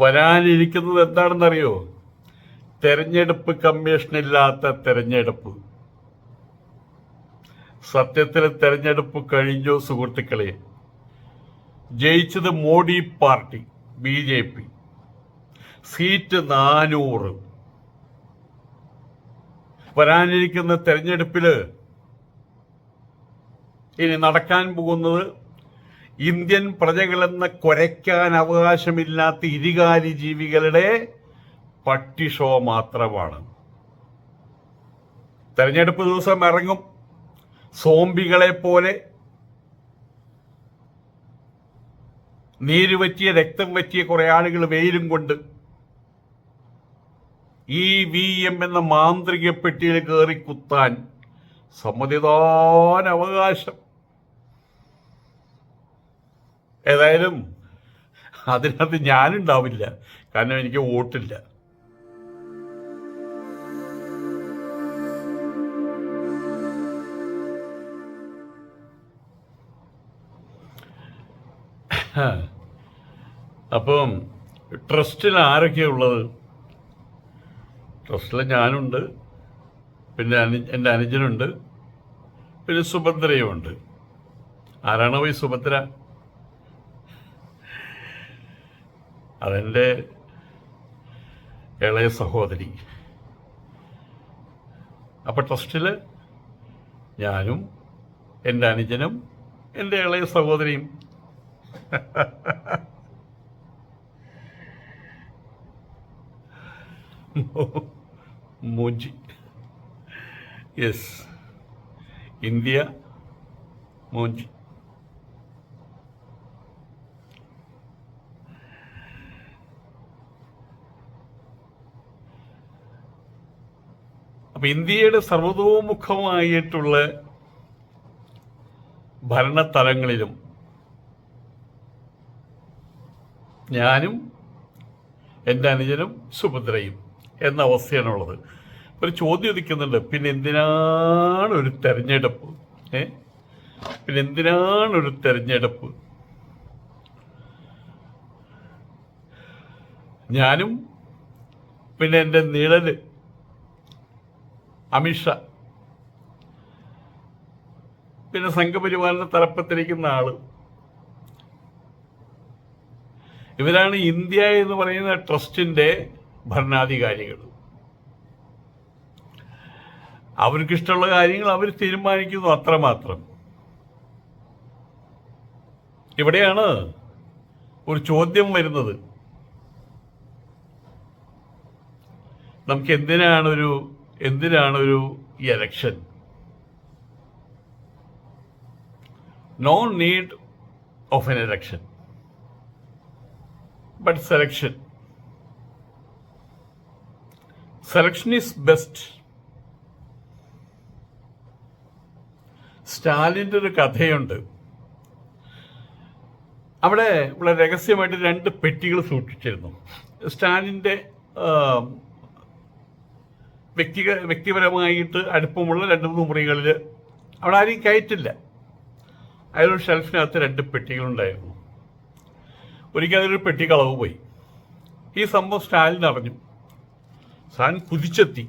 വരാനിരിക്കുന്നത് എന്താണെന്നറിയോ? തെരഞ്ഞെടുപ്പ് കമ്മീഷനില്ലാത്ത തെരഞ്ഞെടുപ്പ്. സത്യത്തിൽ തെരഞ്ഞെടുപ്പ് കഴിഞ്ഞു സുഹൃത്തുക്കളെ. ജയിച്ചത് Modi party B J P. Seat നാനൂറ്. വരാനിരിക്കുന്ന തെരഞ്ഞെടുപ്പിൽ ഇനി നടക്കാൻ പോകുന്നത് ഇന്ത്യൻ പ്രജകളെന്ന കുരയ്ക്കാൻ അവകാശമില്ലാത്ത ഇരുകാലി ജീവികളുടെ പട്ടി ഷോ മാത്രമാണ്. തെരഞ്ഞെടുപ്പ് ദിവസം ഇറങ്ങും. സോംബികളെ പോലെ നീര് പറ്റിയ രക്തം പറ്റിയ കുറെ ആളുകൾ വെയിലും കൊണ്ട് ഈ വി എം എന്ന മാന്ത്രിക പെട്ടിയിൽ കയറി കുത്താൻ സമ്മതിദാന അവകാശം. ഏതായാലും അതിനകത്ത് ഞാനുണ്ടാവില്ല. കാരണം എനിക്ക് വോട്ടില്ല. അപ്പം ട്രസ്റ്റിൽ ആരൊക്കെയുള്ളത് ട്രസ്റ്റിൽ ഞാനുണ്ട്. പിന്നെ അനു എന്റെ അനുജനുണ്ട്. പിന്നെ സുഭദ്രയുമുണ്ട്. ആരാണോ ഈ സുഭദ്ര? അതെന്റെ ഇളയ സഹോദരി. അപ്പോൾ ട്രസ്റ്റിൽ ഞാനും എന്റെ അനുജനും എന്റെ ഇളയ സഹോദരിയും. മോജി യെസ്. ഇന്ത്യ മൂഞ്ചി അപ്പൊ ഇന്ത്യയുടെ സർവതോമുഖമായിട്ടുള്ള ഭരണതലങ്ങളിലും ഞാനും എന്റെ അനുജനും സുഭദ്രയും എന്ന അവസ്ഥയാണുള്ളത്. ഒരു ചോദ്യം ഉദിക്കുന്നുണ്ട്. പിന്നെ എന്തിനാണ് ഒരു തെരഞ്ഞെടുപ്പ്? ഏ? പിന്നെ എന്തിനാണ് ഒരു തെരഞ്ഞെടുപ്പ്? ഞാനും പിന്നെ എന്റെ നിഴൽ അമിത്ഷാ. പിന്നെ സംഘപരിവാറിന്റെ തലപ്പത്തിരിക്കുന്ന ആൾ. ഇവരാണ് ഇന്ത്യ എന്ന് പറയുന്ന ട്രസ്റ്റിന്റെ ഭരണാധികാരികൾ അവർക്കിഷ്ടമുള്ള കാര്യങ്ങൾ അവർ തീരുമാനിക്കുന്നു അത്രമാത്രം. ഇവിടെയാണ് ഒരു ചോദ്യം വരുന്നത്. നമുക്ക് എന്തിനാണൊരു എന്തിനാണൊരു ഒരു election no need of an election but selection selection is best സ്റ്റാലിന്റെ ഒരു കഥയുണ്ട്. അവിടെ ഇവിടെ രഹസ്യമായിട്ട് രണ്ട് പെട്ടികൾ സൂക്ഷിച്ചിരുന്നു. സ്റ്റാലിന്റെ വ്യക്തിക വ്യക്തിപരമായിട്ട് അടുപ്പമുള്ള രണ്ട് മൂന്ന് മുറികളിൽ അവിടെ ആരെയും കയറ്റില്ല. അതിലൊരു ഷെൽഫിനകത്ത് രണ്ട് പെട്ടികളുണ്ടായിരുന്നു. ഒരിക്കൽ അതിലൊരു പെട്ടി കളവ് പോയി. ഈ സംഭവം സ്റ്റാലിൻ അറിഞ്ഞു. സ്റ്റാലിൻ കുതിച്ചെത്തി.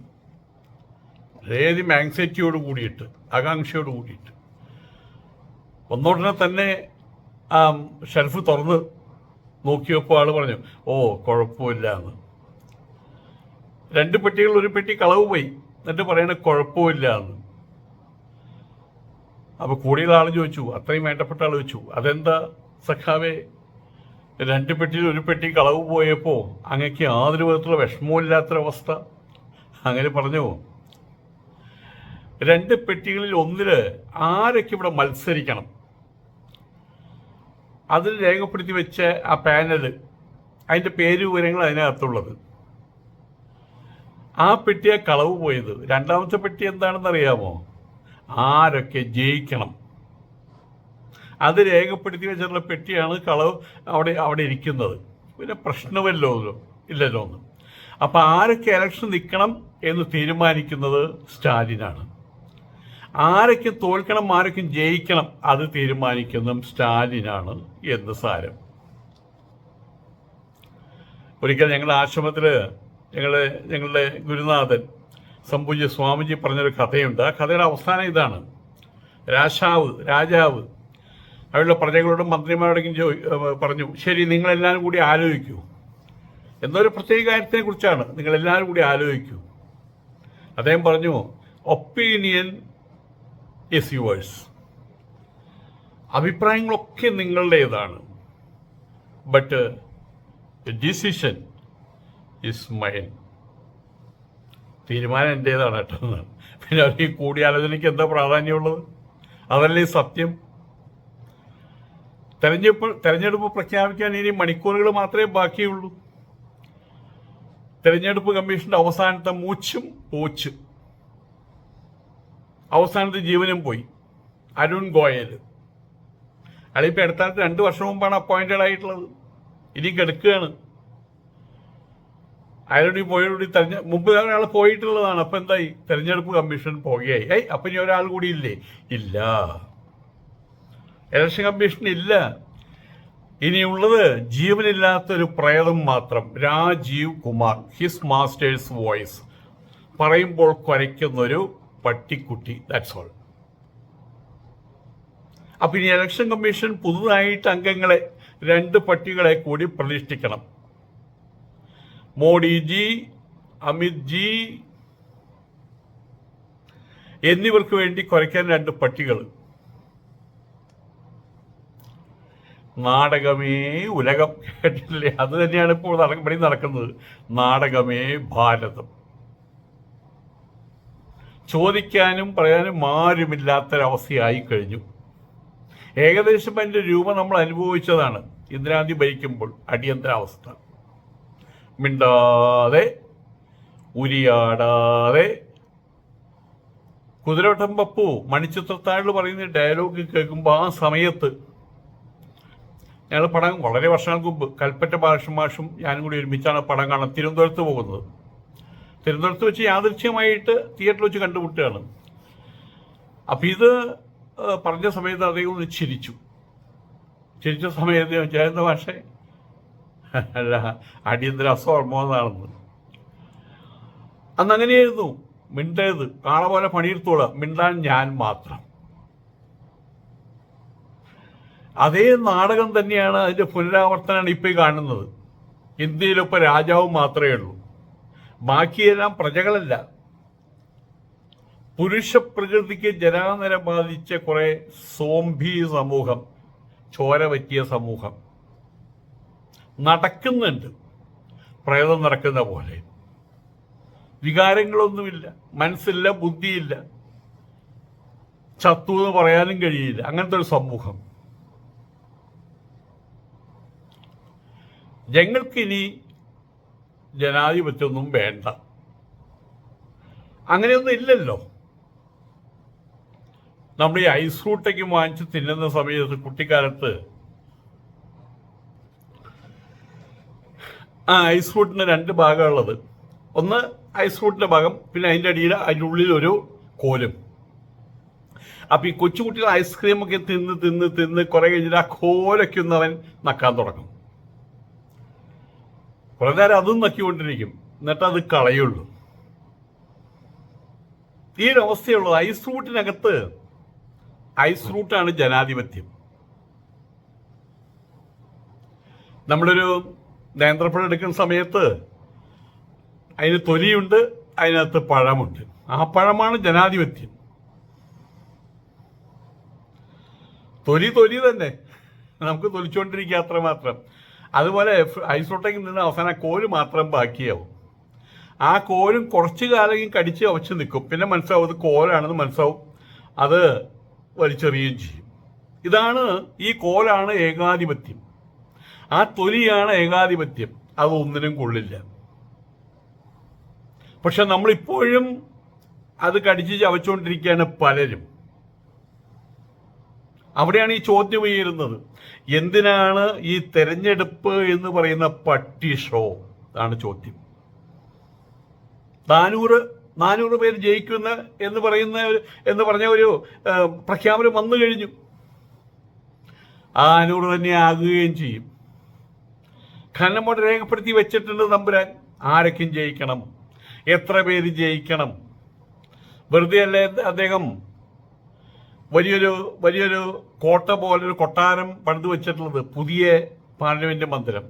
വളരെയധികം ആങ്സൈറ്റിയോട് കൂടിയിട്ട് ആകാംക്ഷയോട് കൂടിയിട്ട്. ഒന്നോടനെ തന്നെ ആ ഷെൽഫ് തുറന്ന് നോക്കിയപ്പോൾ ആൾ പറഞ്ഞു ഓ കുഴപ്പമില്ല എന്ന് രണ്ട് പെട്ടികൾ ഒരു പെട്ടി കളവ് പോയി. എന്നിട്ട് പറയണ കുഴപ്പമില്ല എന്ന്. അപ്പൊ കൂടിയുള്ള ആൾ ചോദിച്ചു അത്രയും വേണ്ടപ്പെട്ട ആൾ ചോദിച്ചു അതെന്താ സഖാവേ? രണ്ട് പെട്ടിയിൽ ഒരു പെട്ടി കളവ് പോയപ്പോൾ അങ്ങക്ക് യാതൊരു വിധത്തിലുള്ള വിഷമമില്ലാത്തൊരവസ്ഥ അങ്ങനെ പറഞ്ഞു. രണ്ട് പെട്ടികളിൽ ഒന്നിൽ ആരൊക്കെ ഇവിടെ മത്സരിക്കണം? അതിൽ രേഖപ്പെടുത്തി വെച്ച ആ പാനൽ അതിന്റെ പേര് വിവരങ്ങൾ അതിനകത്തുള്ളത്. ആ പെട്ടിയെ കളവ് പോയത്. രണ്ടാമത്തെ പെട്ടി എന്താണെന്ന് അറിയാമോ ആരൊക്കെ ജയിക്കണം? അത് രേഖപ്പെടുത്തി വെച്ചിട്ടുള്ള പെട്ടിയാണ് കളവ് അവിടെ അവിടെ ഇരിക്കുന്നത്. പിന്നെ പ്രശ്നമല്ലോ ഇല്ലല്ലോ ഒന്നും. അപ്പൊ ആരൊക്കെ ഇലക്ഷൻ നിൽക്കണം എന്ന് തീരുമാനിക്കുന്നത് സ്റ്റാലിനാണ്. ആരൊക്കെ തോൽക്കണം ആരൊക്കെ ജയിക്കണം അത് തീരുമാനിക്കുന്നതും സ്റ്റാലിനാണ് എന്ന് സാരം. ഒരിക്കൽ ഞങ്ങളുടെ ആശ്രമത്തിൽ ഞങ്ങളുടെ ഞങ്ങളുടെ ഗുരുനാഥൻ സംപൂജ്യ സ്വാമിജി പറഞ്ഞൊരു കഥയുണ്ട്. ആ കഥയുടെ അവസാനം ഇതാണ്. രാജാവ് രാജാവ് അവരുടെ പ്രജകളോടും മന്ത്രിമാരോടും പറഞ്ഞു ശരി നിങ്ങളെല്ലാവരും കൂടി ആലോചിക്കൂ. എന്നൊരു പ്രത്യേക കാര്യത്തിനെ കുറിച്ചാണ് നിങ്ങളെല്ലാവരും കൂടി ആലോചിക്കൂ. അദ്ദേഹം പറഞ്ഞു ഒപ്പീനിയൻ ഇസ് യുവേഴ്സ് അഭിപ്രായങ്ങളൊക്കെ നിങ്ങളുടേതാണ്. ബട്ട് ഡിസിഷൻ ഇസ് മൈൻ തീരുമാനം എന്റേതാണ് കേട്ടോ. പിന്നെ അവർ ഈ കൂടിയാലോചനയ്ക്ക് എന്താ പ്രാധാന്യമുള്ളത്? അതല്ലേ സത്യം? തെരഞ്ഞെടുപ്പ് തെരഞ്ഞെടുപ്പ് പ്രഖ്യാപിക്കാൻ ഇനി മണിക്കൂറുകൾ മാത്രമേ ബാക്കിയുള്ളൂ. തെരഞ്ഞെടുപ്പ് കമ്മീഷന്റെ അവസാനത്തെ മൂച്ചും പോച്ചും. അവസാനത്തെ ജീവനും പോയി. അരുൺ ഗോയൽ. അയാളിപ്പോൾ അടുത്ത രണ്ട് വർഷം മുമ്പാണ് അപ്പോയിന്റഡ് ആയിട്ടുള്ളത്. ഇനി കിടക്കുകയാണ്. അയാളുടെ പോയോടി തെരഞ്ഞ മുമ്പ് ഒരാൾ പോയിട്ടുള്ളതാണ്. അപ്പം എന്തായി? തെരഞ്ഞെടുപ്പ് കമ്മീഷൻ പോകുകയായി ഏയ് അപ്പം ഇനി ഒരാൾ കൂടി ഇല്ലേ? ഇല്ല. ഇലക്ഷൻ കമ്മീഷൻ ഇല്ല. ഇനിയുള്ളത് ജീവനില്ലാത്തൊരു പ്രേതം മാത്രം. Rajeev Kumar his master's voice. പറയുമ്പോൾ കുരയ്ക്കുന്നൊരു പട്ടിക്കുട്ടി ദാറ്റ്സ് ഓൾ അപ്പൊ ഇനി ഇലക്ഷൻ കമ്മീഷൻ പുതുതായിട്ട് അംഗങ്ങളെ രണ്ട് പട്ടികളെ കൂടി പ്രതിഷ്ഠിക്കണം. മോഡിജി അമിത് ജി എന്നിവർക്ക് വേണ്ടി കുറയ്ക്കാൻ രണ്ട് പട്ടികൾ. നാടകമേ ഉലകം കേട്ടില്ലേ അത് തന്നെയാണ് ഇപ്പോൾ ഇവിടെ നടക്കുന്നത്. നാടകമേ ഭാരതം. ചോദിക്കാനും പറയാനും ആരുമില്ലാത്തൊരവസ്ഥയായി കഴിഞ്ഞു. ഏകദേശം അതിന്റെ രൂപം നമ്മൾ അനുഭവിച്ചതാണ്. ഇന്ദിരാഗാന്ധി ഭരിക്കുമ്പോൾ അടിയന്തരാവസ്ഥ. മിണ്ടാതെ ഉരിയാടാതെ. കുതിരവട്ടം പപ്പു മണിച്ചിത്രത്താഴ് പറയുന്ന ഡയലോഗ് കേൾക്കുമ്പോൾ ആ സമയത്ത് ഞങ്ങൾ പടം വളരെ വർഷങ്ങൾക്ക് മുമ്പ് കൽപ്പറ്റ ബാലകൃഷ്ണ മാഷും ഞാനും കൂടി ഒരുമിച്ചാണ് പടം കാണാൻ തിരുവനന്തപുരത്ത് പോകുന്നത്. തിരുവനന്തപുരത്ത് വെച്ച് യാദൃശ്യമായിട്ട് തിയേറ്ററിൽ വെച്ച് കണ്ടുമുട്ടുകയാണ്. അപ്പം ഇത് പറഞ്ഞ സമയത്ത് അദ്ദേഹം ഒന്ന് ചിരിച്ചു. ചിരിച്ച സമയത്ത് ജയന്ത മാഷെ അല്ല അടിയന്തര അസ്വർമ്മോന്നാണെന്ന് അന്ന് അങ്ങനെയായിരുന്നു മിണ്ടരുത്. കാണ പോലെ പണിയെടുത്തോളാം. മിണ്ടാൻ ഞാൻ മാത്രം. അതേ നാടകം തന്നെയാണ് അതിന്റെ പുനരാവർത്തനമാണ് ഇപ്പൊ ഈ കാണുന്നത്. ഇന്ത്യയിലിപ്പോ രാജാവ് മാത്രമേ ഉള്ളൂ. ബാക്കിയെല്ലാം പ്രജകളല്ല. പുരുഷ പ്രകൃതിക്ക് ജനാനര ബാധിച്ച കുറെ സോംബി സമൂഹം ചോര പറ്റിയ സമൂഹം. നടക്കുന്നുണ്ട്. പ്രേതം നടക്കുന്ന പോലെ. വികാരങ്ങളൊന്നുമില്ല. മനസ്സില്ല ബുദ്ധിയില്ല. ചത്തു എന്ന് പറയാനും കഴിയില്ല. അങ്ങനത്തെ ഒരു സമൂഹം. ഞങ്ങൾക്കിനി ജനാധിപത്യമൊന്നും വേണ്ട. അങ്ങനെയൊന്നും ഇല്ലല്ലോ. നമ്മൾ ഈ ഐസ് ഫ്രൂട്ടൊക്കെ വാങ്ങിച്ച് തിന്നുന്ന സമയത്ത് കുട്ടിക്കാലത്ത് ആ ഐസ് ഫ്രൂട്ടിന് രണ്ട് ഭാഗമുള്ളത് ഒന്ന് ഐസ് ഫ്രൂട്ടിന്റെ ഭാഗം പിന്നെ അതിന്റെ അടിയിൽ അതിന്റെ ഉള്ളിൽ ഒരു കോലും. അപ്പൊ ഈ കൊച്ചുകുട്ടികൾ ഐസ്ക്രീമൊക്കെ തിന്ന് തിന്ന് തിന്ന് കുറെ കഴിഞ്ഞിട്ട് ആ കോലൊക്കെ ഒന്ന് അവൻ നക്കാൻ തുടങ്ങും. കുറെ നേരം അതും നക്കിക്കൊണ്ടിരിക്കും. എന്നിട്ട് അത് കളയുള്ളൂ. ഈ ഒരു അവസ്ഥയുള്ളത് ഐസ് ഫ്രൂട്ടിനകത്ത് ഐസ് ഫ്രൂട്ടാണ് ജനാധിപത്യം. നമ്മളൊരു നേന്ത്രപ്പഴം എടുക്കുന്ന സമയത്ത് അതിന് തൊലിയുണ്ട് അതിനകത്ത് പഴമുണ്ട്. ആ പഴമാണ് ജനാധിപത്യം. തൊലി തൊലി തന്നെ. നമുക്ക് തൊലിച്ചുകൊണ്ടിരിക്കുക അത്രമാത്രം അതുപോലെ ഐസോട്ടേക്കിൽ നിന്ന് അവസാനം കോൽ മാത്രം ബാക്കിയാവും. ആ കോലും കുറച്ച് കാലം കടിച്ച് അവച്ച് നിൽക്കും. പിന്നെ മനസ്സിലാവും അത് കോലാണെന്ന് മനസ്സിലാവും. അത് വലിച്ചെറിയുകയും ചെയ്യും. ഇതാണ് ഈ കോലാണ് ഏകാധിപത്യം. ആ തൊലിയാണ് ഏകാധിപത്യം. അത് ഒന്നിനും കൊള്ളില്ല. പക്ഷെ നമ്മളിപ്പോഴും അത് കടിച്ച് ചവച്ചുകൊണ്ടിരിക്കുകയാണ് പലരും. അവിടെയാണ് ഈ ചോദ്യം ഉയരുന്നത്. എന്തിനാണ് ഈ തെരഞ്ഞെടുപ്പ് എന്ന് പറയുന്ന പട്ടി ഷോ? ആണ് ചോദ്യം. നാനൂറ് നാനൂറ് പേര് ജയിക്കുന്ന എന്ന് പറയുന്ന എന്ന് പറഞ്ഞ ഒരു പ്രഖ്യാപനം വന്നു കഴിഞ്ഞു. ആ നാനൂറ് തന്നെ ആകുകയും ചെയ്യും. ഖനമോട് രേഖപ്പെടുത്തി വെച്ചിട്ടുണ്ട് നമ്പുരാൻ. ആരൊക്കെയും ജയിക്കണം? എത്ര പേര് ജയിക്കണം? വെറുതെ അല്ലേ അദ്ദേഹം വലിയൊരു വലിയൊരു കോട്ട പോലൊരു കൊട്ടാരം പണിതു വെച്ചിട്ടുള്ളത്? പുതിയ പാർലമെന്റ് മന്ദിരം.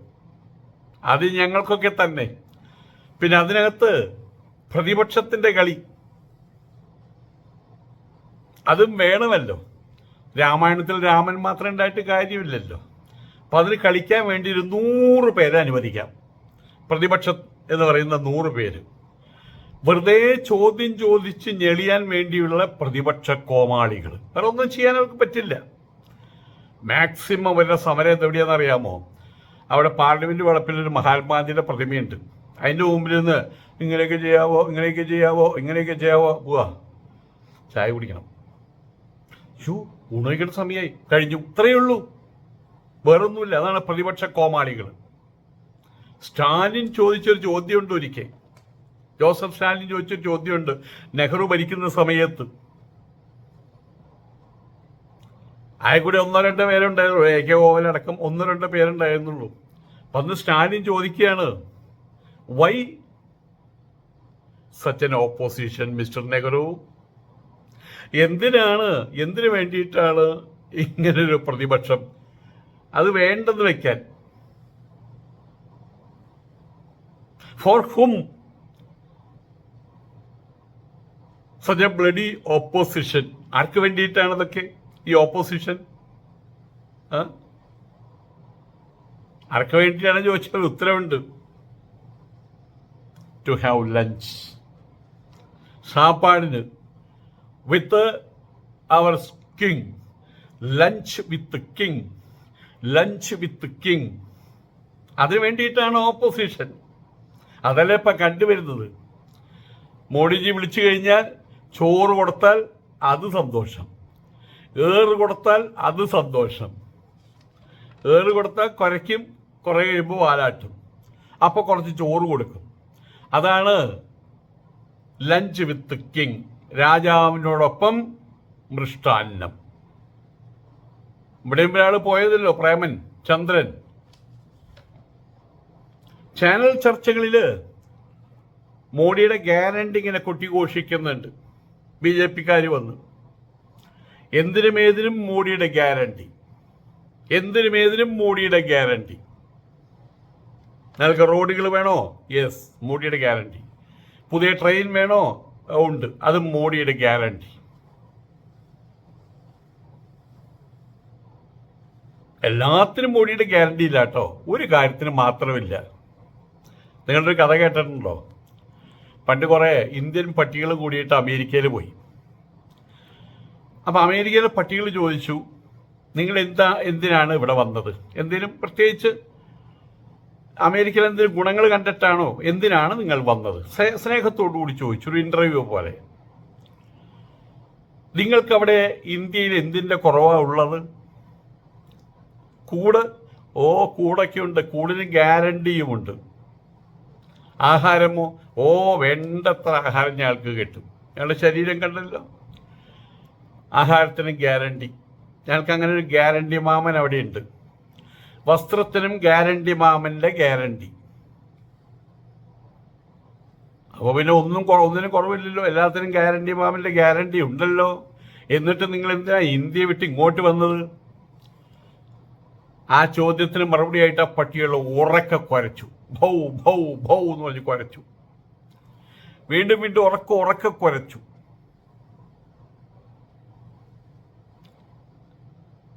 അത് ഞങ്ങൾക്കൊക്കെ തന്നെ. പിന്നെ അതിനകത്ത് പ്രതിപക്ഷത്തിന്റെ കളി. അതും വേണമല്ലോ. രാമായണത്തിൽ രാമൻ മാത്രം ഉണ്ടായിട്ട് കാര്യമില്ലല്ലോ. അപ്പം അതിന് കളിക്കാൻ വേണ്ടി ഒരു നൂറ് പേരെ അനുവദിക്കാം. പ്രതിപക്ഷം എന്ന് പറയുന്ന നൂറ് പേര്. വെറുതെ ചോദ്യം ചോദിച്ച് ഞെളിയാൻ വേണ്ടിയുള്ള പ്രതിപക്ഷ കോമാളികൾ വേറെ ഒന്നും ചെയ്യാൻ അവർക്ക് പറ്റില്ല. മാക്സിമം വരുന്ന സമരം എവിടെയാണെന്ന് അറിയാമോ? അവിടെ പാർലമെന്റ് വളപ്പിൽ ഒരു മഹാത്മാഗാന്ധിയുടെ പ്രതിമയുണ്ട്. അതിന്റെ മുമ്പിൽ നിന്ന് ഇങ്ങനെയൊക്കെ ചെയ്യാവോ ഇങ്ങനെയൊക്കെ ചെയ്യാവോ ഇങ്ങനെയൊക്കെ ചെയ്യാവോ പോവാ. ചായ കുടിക്കണം. ഷൂ ഊണയിക്കുന്ന സമയമായി. കഴിഞ്ഞു. ഇത്രയേ ഉള്ളൂ. വേറൊന്നുമില്ല. അതാണ് പ്രതിപക്ഷ കോമാളികൾ. സ്റ്റാലിൻ ചോദിച്ചൊരു ചോദ്യമുണ്ട് ഒരിക്കൽ. ജോസഫ് സ്റ്റാലിൻ ചോദിച്ചൊരു ചോദ്യമുണ്ട്. നെഹ്റു ഭരിക്കുന്ന സമയത്ത്. ആയക്കൂടെ ഒന്നോ രണ്ടോ പേരുണ്ടായിരുന്നു. എ കെ ഗോവലടക്കം ഒന്നോ രണ്ടോ പേരുണ്ടായിരുന്നുള്ളൂ. അന്ന് സ്റ്റാലിൻ ചോദിക്കുകയാണ് why such an opposition mister Nehru? എന്തിനാണ്? എന്തിനു വേണ്ടിയിട്ടാണ് ഇങ്ങനൊരു പ്രതിപക്ഷം അത് വേണ്ടെന്ന് വെക്കാൻ. For whom such a bloody opposition ആർക്ക് വേണ്ടിയിട്ടാണ് അതൊക്കെ ഈ ഓപ്പോസിഷൻ ആർക്ക് വേണ്ടിയിട്ടാണ് ചോദിച്ചാൽ ഉത്തരവുണ്ട്. To have lunch സാപ്പാടിന്. With our king lunch with king lunch with king അതിനു വേണ്ടിയിട്ടാണ് ഓപ്പോസിഷൻ അതല്ലേ ഇപ്പം കണ്ടുവരുന്നത്? മോഡിജി വിളിച്ചു കഴിഞ്ഞാൽ ചോറ് കൊടുത്താൽ അത് സന്തോഷം. ഏറ് കൊടുത്താൽ അത് സന്തോഷം. ഏറ് കൊടുത്താൽ കുരയ്ക്കും കുറേ കഴിയുമ്പോൾ വാലാട്ടും. അപ്പോൾ കുറച്ച് ചോറ് കൊടുക്കും. അതാണ് ലഞ്ച് വിത്ത് കിങ് രാജാവിനോടൊപ്പം മൃഷ്ടാന്നം. ഇവിടെയും ഒരാൾ പോയതല്ലോ പ്രേമൻ ചന്ദ്രൻ. ചാനൽ ചർച്ചകളിൽ മോഡിയുടെ ഗ്യാരണ്ടി ഇങ്ങനെ കൊട്ടിഘോഷിക്കുന്നുണ്ട്. ബി ജെ പിക്കാർ വന്ന്. എന്തിനും ഏതിനും മോഡിയുടെ ഗ്യാരണ്ടി എന്തിനും ഏതിനും മോഡിയുടെ ഗ്യാരണ്ടി നിങ്ങൾക്ക് റോഡുകൾ വേണോ? യെസ് മോഡിയുടെ ഗ്യാരണ്ടി പുതിയ ട്രെയിൻ വേണോ? ഉണ്ട്. അത് മോഡിയുടെ ഗ്യാരണ്ടി എല്ലാത്തിനും മോഡിയുടെ ഗ്യാരണ്ടി ഇല്ല കേട്ടോ. ഒരു കാര്യത്തിന് മാത്രമില്ല. നിങ്ങളുടെ ഒരു കഥ കേട്ടിട്ടുണ്ടോ? പണ്ട് കുറേ ഇന്ത്യൻ പട്ടികൾ കൂടിയിട്ട് അമേരിക്കയിൽ പോയി. അപ്പോൾ അമേരിക്കയിലെ പട്ടികൾ ചോദിച്ചു നിങ്ങൾ എന്താ എന്തിനാണ് ഇവിടെ വന്നത്? എന്തിനും പ്രത്യേകിച്ച് അമേരിക്കയിൽ എന്തെങ്കിലും ഗുണങ്ങൾ കണ്ടിട്ടാണോ? എന്തിനാണ് നിങ്ങൾ വന്നത്? സ്നേ- സ്നേഹത്തോടു കൂടി ചോദിച്ചു ഒരു ഇന്റർവ്യൂ പോലെ. നിങ്ങൾക്ക് അവിടെ ഇന്ത്യയിൽ എന്തിന്റെ കുറവാ ഉള്ളത്? കൂട്? ഓ കൂടൊക്കെയുണ്ട്. കൂടിന് ഗ്യാരണ്ടിയുമുണ്ട്. ആഹാരമോ? ഓ വേണ്ടത്ര ആഹാരം ഞങ്ങൾക്ക് കിട്ടും. ഞങ്ങളുടെ ശരീരം കണ്ടല്ലോ. ആഹാരത്തിനും ഗ്യാരണ്ടി. ഞങ്ങൾക്ക് അങ്ങനെ ഒരു ഗ്യാരണ്ടി മാമൻ അവിടെയുണ്ട്. വസ്ത്രത്തിനും ഗ്യാരണ്ടി മാമന്റെ ഗ്യാരണ്ടി. അപ്പോൾ പിന്നെ ഒന്നും ഒന്നിനും കുറവില്ലല്ലോ. എല്ലാത്തിനും ഗ്യാരണ്ടി മാമന്റെ ഗ്യാരണ്ടി ഉണ്ടല്ലോ. എന്നിട്ട് നിങ്ങൾ എന്തിനാ ഇന്ത്യ വിട്ട് ഇങ്ങോട്ട് വന്നത്? ആ ചോദ്യത്തിന് മറുപടിയായിട്ട് ആ പട്ടികൾ ഉറക്കെ കുരച്ചു. ഭൗ ഭൗ ഭൗ എന്ന് പറഞ്ഞ് കുരച്ചു. വീണ്ടും വീണ്ടും ഉറക്ക ഉറക്കെ കുരച്ചു.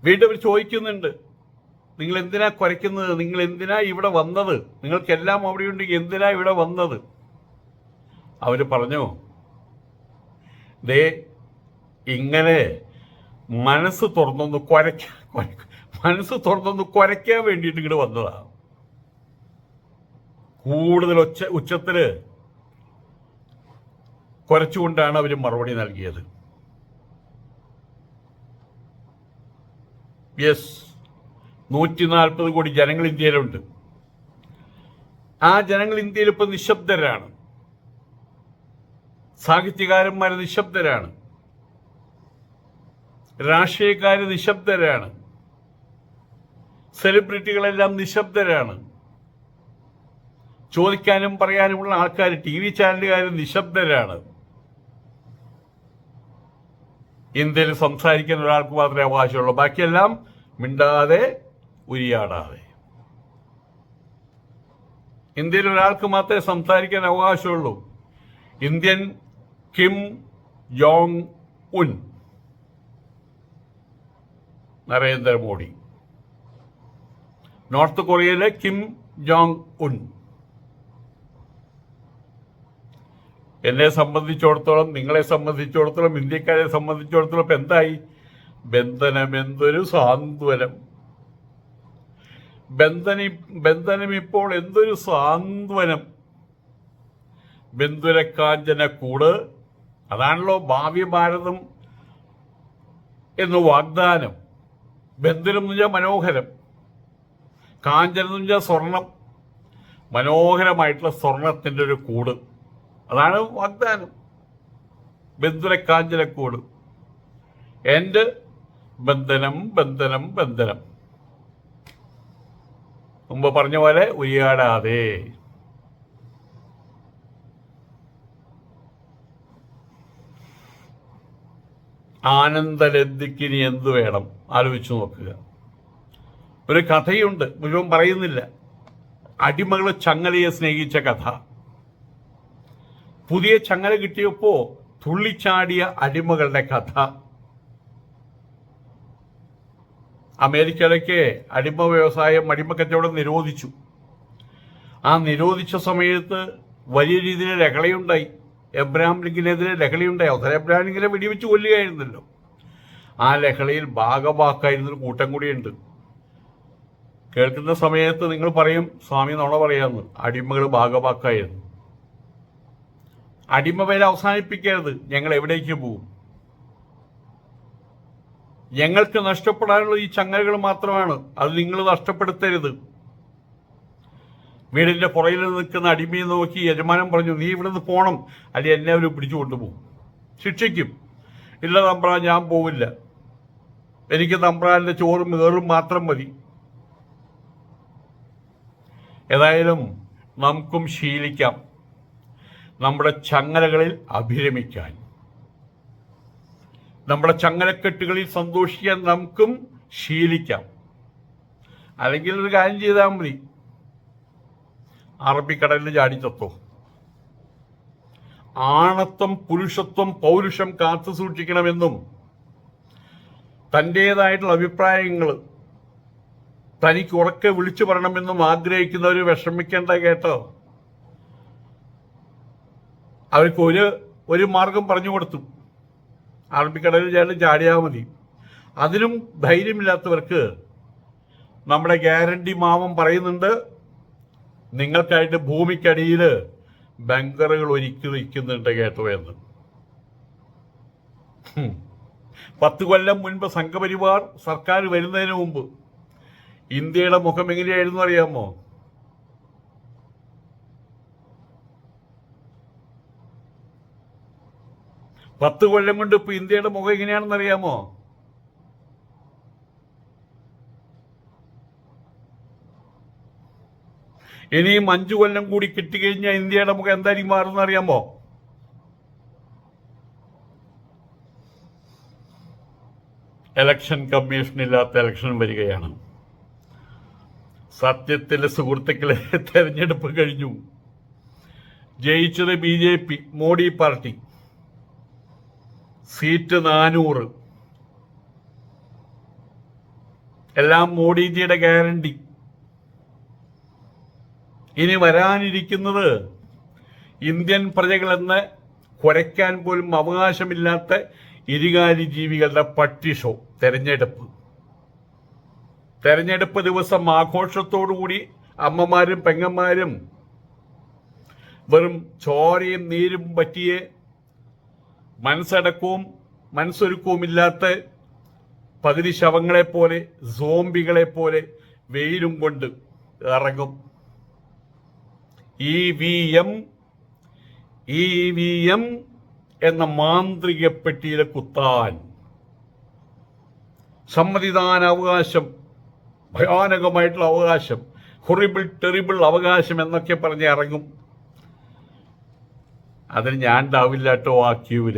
വീണ്ടും അവർ ചോദിക്കുന്നുണ്ട് നിങ്ങൾ എന്തിനാ കുരയ്ക്കുന്നത്? നിങ്ങൾ എന്തിനാ ഇവിടെ വന്നത്? നിങ്ങൾക്കെല്ലാം അവിടെയുണ്ട് എന്തിനാ ഇവിടെ വന്നത്? അവർ പറഞ്ഞു ദേ ഇങ്ങനെ മനസ്സ് തുറന്നൊന്ന് കുരയ്ക്ക കുരയ്ക്ക- മനസ്സ് തുറന്നൊന്ന് കുരയ്ക്കാൻ വേണ്ടിയിട്ട് ഇങ്ങോട്ട് വന്നതാണ് കൂടുതൽ ഒച്ച ഉച്ചത്തിൽ കുരച്ചുകൊണ്ടാണ് അവർ മറുപടി നൽകിയത്. യെസ് നൂറ്റി നാൽപ്പത് കോടി ജനങ്ങൾ ഇന്ത്യയിലുണ്ട്. ആ ജനങ്ങൾ ഇന്ത്യയിൽ ഇപ്പം നിശബ്ദരാണ്. സാഹിത്യകാരന്മാർ നിശബ്ദരാണ്. രാഷ്ട്രീയക്കാർ നിശബ്ദരാണ്. സെലിബ്രിറ്റികളെല്ലാം നിശബ്ദരാണ്. ചോദിക്കാനും പറയാനുമുള്ള ആൾക്കാർ ടി വി ചാനലുകാർ നിശബ്ദരാണ്. ഇന്ത്യയിൽ സംസാരിക്കുന്ന ഒരാൾക്ക് മാത്രമേ അവകാശമുള്ളൂ. ബാക്കിയെല്ലാം മിണ്ടാതെ ഉരിയാടാതെ. ഇന്ത്യയിൽ ഒരാൾക്ക് മാത്രമേ സംസാരിക്കാൻ അവകാശമുള്ളൂ. Indian Kim Jong Un Narendra Modi. North കൊറിയയിലെ Kim Jong Un എന്നെ സംബന്ധിച്ചിടത്തോളം നിങ്ങളെ സംബന്ധിച്ചിടത്തോളം ഇന്ത്യക്കാരെ സംബന്ധിച്ചിടത്തോളം ഇപ്പൊ എന്തായി? ബന്ധനം എന്തൊരു സാന്ത്വനം. ബന്ധനി ബന്ധനം ഇപ്പോൾ എന്തൊരു സാന്ത്വനം. ബന്ധുരക്കാഞ്ചന കൂട് അതാണല്ലോ ഭാവി ഭാരതം എന്ന് വാഗ്ദാനം. ബന്ധനം എന്ന് വെച്ചാൽ മനോഹരം. കാഞ്ചനം എന്ന് വെച്ചാൽ സ്വർണം. മനോഹരമായിട്ടുള്ള സ്വർണത്തിന്റെ ഒരു കൂട്. അതാണ് വാഗ്ദാനം. ബന്ധുരക്കാഞ്ചനക്കൂട് എന്റെ ബന്ധനം ബന്ധനം ബന്ധനം. മുമ്പ് പറഞ്ഞ പോലെ ഉരിയാടാതെ. ആനന്ദലദ്ദിക്കിനി എന്തു വേണം? ആലോചിച്ചു നോക്കുക. ഒരു കഥയുണ്ട് മുഴുവൻ പറയുന്നില്ല. അടിമകൾ ചങ്ങലയെ സ്നേഹിച്ച കഥ. പുതിയ ചങ്ങല കിട്ടിയപ്പോ തുള്ളിച്ചാടിയ അടിമകളുടെ കഥ. അമേരിക്കയിലൊക്കെ അടിമ വ്യവസായം അടിമ കച്ചവടം നിരോധിച്ചു. ആ നിരോധിച്ച സമയത്ത് വലിയ രീതിയിൽ ലഹളയുണ്ടായി. എബ്രഹാം ലിങ്കിനെതിരെ ലഹളയുണ്ടായി. അവസരം എബ്രഹാം ലിങ്കിനെ വെടിവെച്ച് കൊല്ലുകയായിരുന്നല്ലോ. ആ ലഹളയിൽ ഭാഗവാക്കായിരുന്നൊരു കൂട്ടം കൂടിയുണ്ട്. കേൾക്കുന്ന സമയത്ത് നിങ്ങൾ പറയും സ്വാമി നുണ പറയാന്ന്. അടിമകൾ ഭാഗവാക്കായിരുന്നു അടിമ പേര് അവസാനിപ്പിക്കരുത്. ഞങ്ങൾ എവിടേക്ക് പോകും ഞങ്ങൾക്ക് നഷ്ടപ്പെടാനുള്ള ഈ ചങ്ങലകൾ മാത്രമാണ്. അത് നിങ്ങൾ നഷ്ടപ്പെടുത്തരുത്. വീടിന്റെ പുറയിൽ നിൽക്കുന്ന അടിമയെ നോക്കി യജമാനം പറഞ്ഞു നീ ഇവിടെ നിന്ന് പോകണം അല്ലെ എന്നെ അവർ പിടിച്ചു കൊണ്ടുപോകും. ശിക്ഷിക്കും. ഇല്ല തമ്പ്രാൻ ഞാൻ പോവില്ല. എനിക്ക് തമ്പ്രാന്റെ ചോറും ഏറും മാത്രം മതി. ഏതായാലും നമുക്കും ശീലിക്കാം. നമ്മുടെ ചങ്ങലകളിൽ അഭിരമിക്കാൻ. നമ്മുടെ ചങ്ങലക്കെട്ടുകളിൽ സന്തോഷിക്കാൻ നമുക്കും ശീലിക്കാം. അല്ലെങ്കിൽ ഒരു കാര്യം ചെയ്താൽ മതി. അറബിക്കടലിൽ ചാടിച്ചത്തോ ആണത്വം പുരുഷത്വം പൗരുഷം കാത്തു സൂക്ഷിക്കണമെന്നും തന്റെതായിട്ടുള്ള അഭിപ്രായങ്ങൾ തനിക്ക് ഉറക്കെ വിളിച്ചു പറയണമെന്നും ആഗ്രഹിക്കുന്നവർ വിഷമിക്കേണ്ട കേട്ടോ? അവർക്ക് ഒരു ഒരു മാർഗം പറഞ്ഞു കൊടുത്തു. അറബിക്കടലിൽ ചേട്ടൻ ചാടിയാൽ മതി. അതിനും ധൈര്യമില്ലാത്തവർക്ക് നമ്മുടെ ഗ്യാരണ്ടി മാമം പറയുന്നുണ്ട് നിങ്ങൾക്കായിട്ട് ഭൂമിക്കടിയിൽ ബങ്കറുകൾ ഒരുക്കി വയ്ക്കുന്നുണ്ട് കേട്ടോ എന്ന്. പത്ത് കൊല്ലം മുൻപ് സംഘപരിവാർ സർക്കാർ വരുന്നതിന് മുമ്പ് ഇന്ത്യയുടെ മുഖം എങ്ങനെയായിരുന്നു അറിയാമോ? പത്ത് കൊല്ലം കൊണ്ട് ഇപ്പൊ ഇന്ത്യയുടെ മുഖം എങ്ങനെയാണെന്ന് അറിയാമോ? ഇനിയും അഞ്ചു കൊല്ലം കൂടി കിട്ടിക്കഴിഞ്ഞാൽ ഇന്ത്യയുടെ മുഖം എന്തായിരിക്കും മാറുന്ന അറിയാമോ? ഇലക്ഷൻ കമ്മീഷൻ ഇല്ലാത്ത ഇലക്ഷൻ വരികയാണ്. സത്യത്തിലെ സുഹൃത്തുക്കളെ തെരഞ്ഞെടുപ്പ് കഴിഞ്ഞു. ജയിച്ചത് B J P Modi party. Seat നാനൂറ്. എല്ലാം മോഡിജിയുടെ ഗ്യാരണ്ടി. ഇനി വരാനിരിക്കുന്നത് ഇന്ത്യൻ പ്രജകളെന്ന് കുരയ്ക്കാൻ പോലും അവകാശമില്ലാത്ത ഇരുകാലി ജീവികളുടെ പട്ടി ഷോ തെരഞ്ഞെടുപ്പ്. തെരഞ്ഞെടുപ്പ് ദിവസം ആഘോഷത്തോടുകൂടി അമ്മമാരും പെങ്ങന്മാരും വെറും ചോരയും നീരും പറ്റിയ മനസ്സടക്കവും മനസ്സൊരുക്കവുമില്ലാത്ത പകുതി ശവങ്ങളെപ്പോലെ സോംബികളെ പോലെ വെയിലും കൊണ്ട് ഇറങ്ങും. E V M E V M എന്ന മാന്ത്രികപ്പെട്ടിയിലെ കുത്താൻ സമ്മതിദാന അവകാശം ഭയാനകമായിട്ടുള്ള അവകാശം. ഹൊറിബിൾ ടെറിബിൾ അവകാശം എന്നൊക്കെ പറഞ്ഞ് ഇറങ്ങും. അതിന് ഞാൻ ഉണ്ടാവില്ല കേട്ടോ ആ ക്യൂവിൽ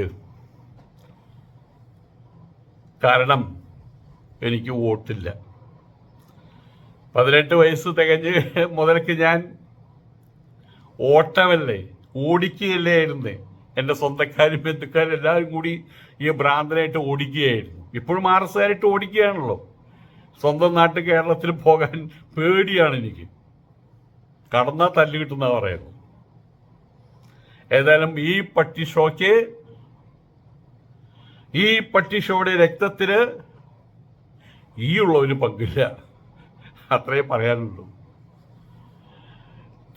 കാരണം എനിക്ക് വോട്ടില്ല. പതിനെട്ട് വയസ്സ് തികഞ്ഞ് മുതൽക്ക് ഞാൻ ഓട്ടമല്ലേ ഓടിക്കുകയല്ലേ ആയിരുന്നേ. എന്റെ സ്വന്തക്കാരും ബന്ധുക്കാരും എല്ലാവരും കൂടി ഈ ഭ്രാന്തനായിട്ട് ഓടിക്കുകയായിരുന്നു. ഇപ്പോഴും ആർ എസ് ആയിട്ട് ഓടിക്കുകയാണല്ലോ. സ്വന്തം നാട്ടിൽ കേരളത്തിൽ പോകാൻ പേടിയാണ് എനിക്ക്. കടന്നാൽ തല്ല് കിട്ടുന്ന പറയുന്നു ഏതായാലും ഈ പട്ടി ഷോയ്ക്ക് ഈ പട്ടി ഷോയുടെ രക്തത്തിന് ഈ ഉള്ള ഒരു പങ്കില്ല. അത്രേ പറയാനുള്ളൂ.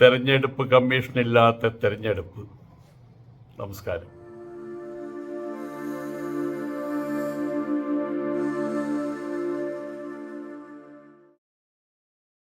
തെരഞ്ഞെടുപ്പ് കമ്മീഷനില്ലാത്ത തെരഞ്ഞെടുപ്പ്. നമസ്കാരം.